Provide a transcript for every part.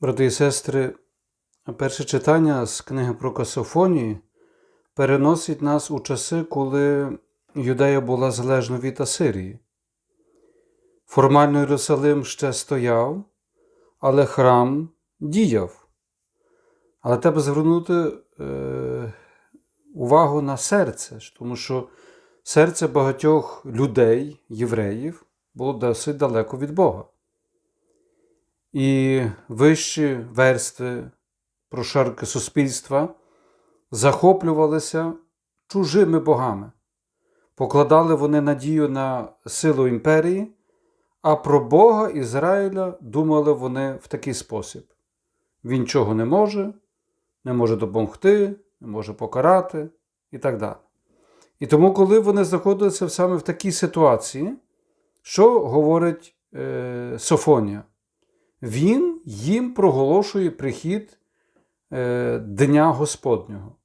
Брати і сестри, перше читання з книги про Касофонії переносить нас у часи, коли Юдея була залежна від Асирії. Формально Єрусалим ще стояв, але храм діяв. Але треба звернути е, увагу на серце, тому що серце багатьох людей, євреїв, було досить далеко від Бога. І вищі верстви прошарки суспільства захоплювалися чужими богами, покладали вони надію на силу імперії, а про Бога Ізраїля думали вони в такий спосіб: він чого не може, не може допомогти, не може покарати і так далі. І тому, коли вони знаходилися саме в такій ситуації, що говорить е, Софонія? Він їм проголошує прихід е, Дня Господнього.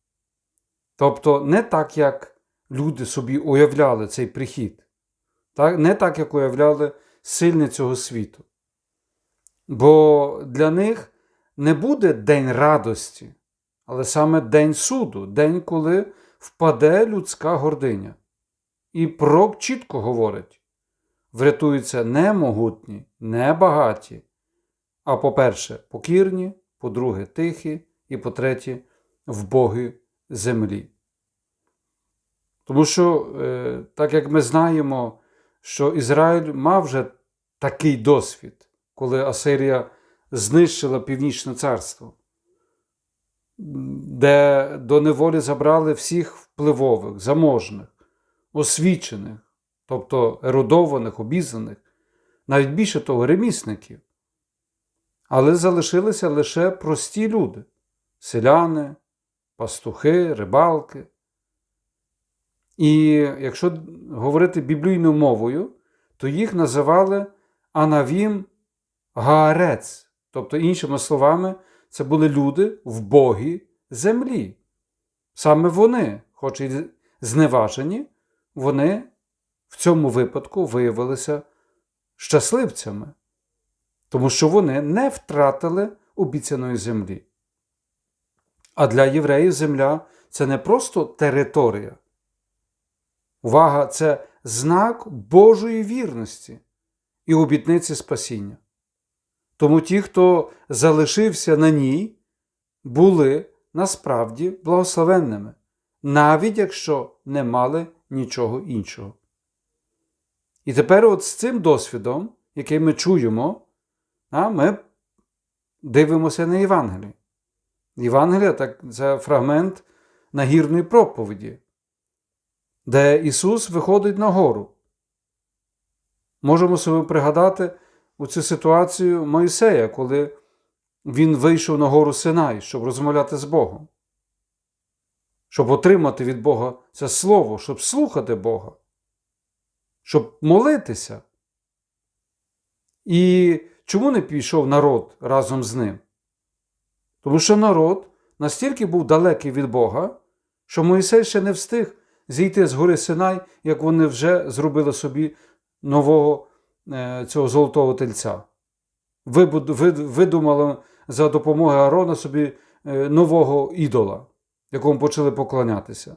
Тобто, не так, як люди собі уявляли цей прихід, не так, як уявляли сильні цього світу. Бо для них не буде день радості, але саме день суду, день, коли впаде людська гординя. І пророк чітко говорить: врятуються не могутні, не багаті. А по-перше, покірні, по-друге, тихі, і по-третє, вбоги землі. Тому що, е, так як ми знаємо, що Ізраїль мав вже такий досвід, коли Асирія знищила Північне царство, де до неволі забрали всіх впливових, заможних, освічених, тобто ерудованих, обізнаних, навіть більше того, ремісників але залишилися лише прості люди селяни, пастухи, рибалки. І якщо говорити біблійною мовою, то їх називали Анавім Гаарец. Тобто, іншими словами, це були люди в Богі землі. Саме вони, хоч і зневажені, вони в цьому випадку виявилися щасливцями тому що вони не втратили обіцяної землі. А для євреїв земля це не просто територія. Увага, це знак Божої вірності і обітниці спасіння. Тому ті, хто залишився на ній, були насправді благословенними, навіть якщо не мали нічого іншого. І тепер, от з цим досвідом, який ми чуємо, а ми дивимося на Євангеліє. Євангелія так, це фрагмент нагірної проповіді, де Ісус виходить на гору. Можемо собі пригадати у цю ситуацію Моїсея, коли він вийшов на гору Синай, щоб розмовляти з Богом, щоб отримати від Бога це Слово, щоб слухати Бога, щоб молитися. І Чому не пішов народ разом з ним? Тому що народ настільки був далекий від Бога, що Моїсей ще не встиг зійти з гори Синай, як вони вже зробили собі нового е, цього золотого тельця. Видумали за допомогою Арона собі е, нового ідола, якому почали поклонятися.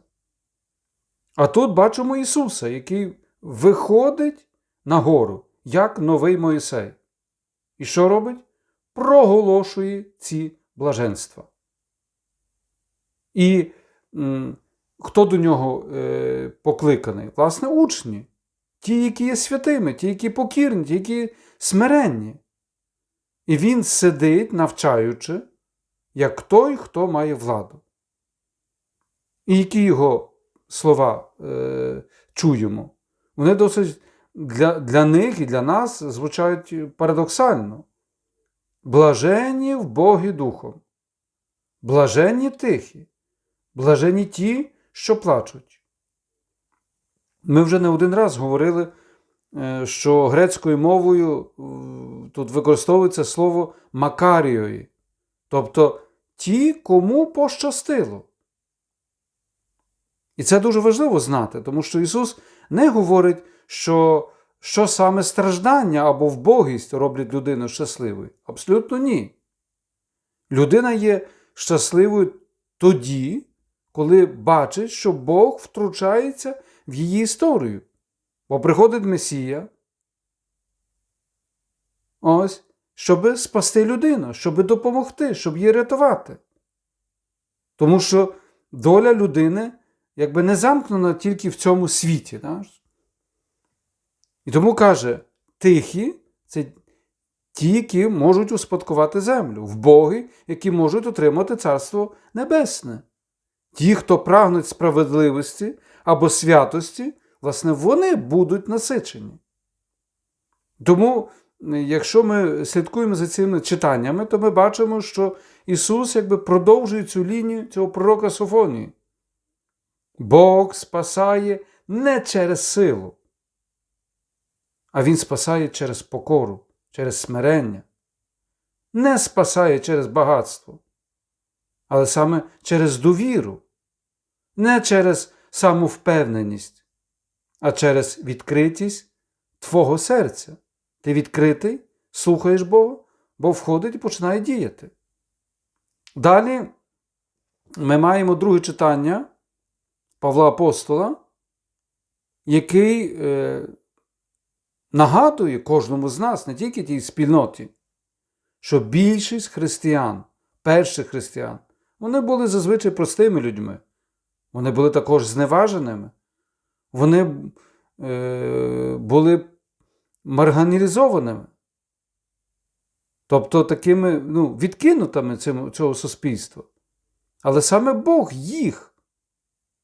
А тут бачимо Ісуса, який виходить на гору, як новий Моїсей. І що робить? Проголошує ці блаженства. І м, хто до нього е, покликаний? Власне, учні. Ті, які є святими, ті, які покірні, ті, які смиренні. І він сидить, навчаючи, як той, хто має владу. І які його слова е, чуємо? Вони досить для, для них і для нас звучають парадоксально. Блаженні в Богі Духом, блаженні тихі, блаженні ті, що плачуть. Ми вже не один раз говорили, е, що грецькою мовою тут використовується слово макаріої, тобто ті, кому пощастило. І це дуже важливо знати, тому що Ісус не говорить що що саме страждання або вбогість роблять людину щасливою? Абсолютно ні. Людина є щасливою тоді, коли бачить, що Бог втручається в її історію. Бо приходить Месія, ось, щоб спасти людину, щоб допомогти, щоб її рятувати. Тому що доля людини якби не замкнена тільки в цьому світі. Знаєш? І тому каже: тихі це ті, які можуть успадкувати землю, вбоги, які можуть отримати Царство Небесне. Ті, хто прагнуть справедливості або святості, власне, вони будуть насичені. Тому, якщо ми слідкуємо за цими читаннями, то ми бачимо, що Ісус якби продовжує цю лінію цього пророка Софонії. Бог спасає не через силу, а Він спасає через покору, через смирення. Не спасає через багатство, але саме через довіру, не через самовпевненість, а через відкритість Твого серця. Ти відкритий, слухаєш Бога, Бог входить і починає діяти. Далі ми маємо друге читання Павла Апостола, який е, нагадує кожному з нас, не тільки тій спільноті, що більшість християн, перших християн, вони були зазвичай простими людьми. Вони були також зневаженими. Вони е, були марганілізованими. Тобто такими ну, відкинутими цього суспільства. Але саме Бог їх,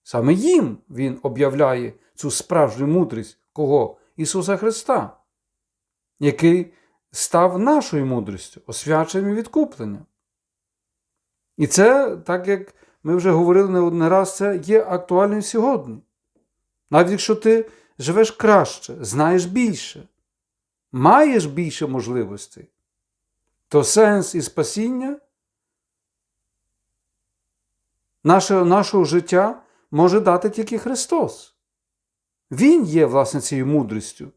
саме їм Він об'являє цю справжню мудрість кого? Ісуса Христа, який став нашою мудрістю, освяченням і відкупленням. І це, так як ми вже говорили не один раз, це є актуальним сьогодні. Навіть якщо ти живеш краще, знаєш більше, маєш більше можливостей, то сенс і спасіння нашого, нашого життя може дати тільки Христос. Він є, власне, цією мудрістю.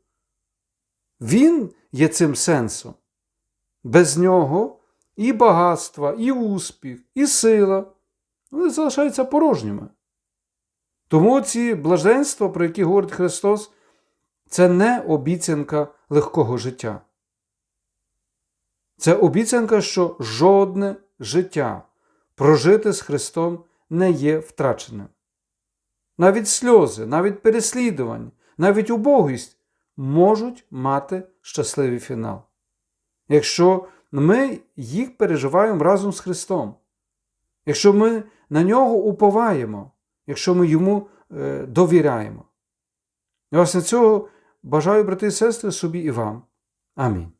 Він є цим сенсом. Без нього і багатства, і успіх, і сила вони залишаються порожніми. Тому ці блаженства, про які говорить Христос, це не обіцянка легкого життя. Це обіцянка, що жодне життя прожите з Христом не є втраченим. Навіть сльози, навіть переслідування, навіть убогість можуть мати щасливий фінал. Якщо ми їх переживаємо разом з Христом, якщо ми на нього уповаємо, якщо ми йому е, довіряємо. І власне цього бажаю, брати і сестри, собі і вам. Амінь.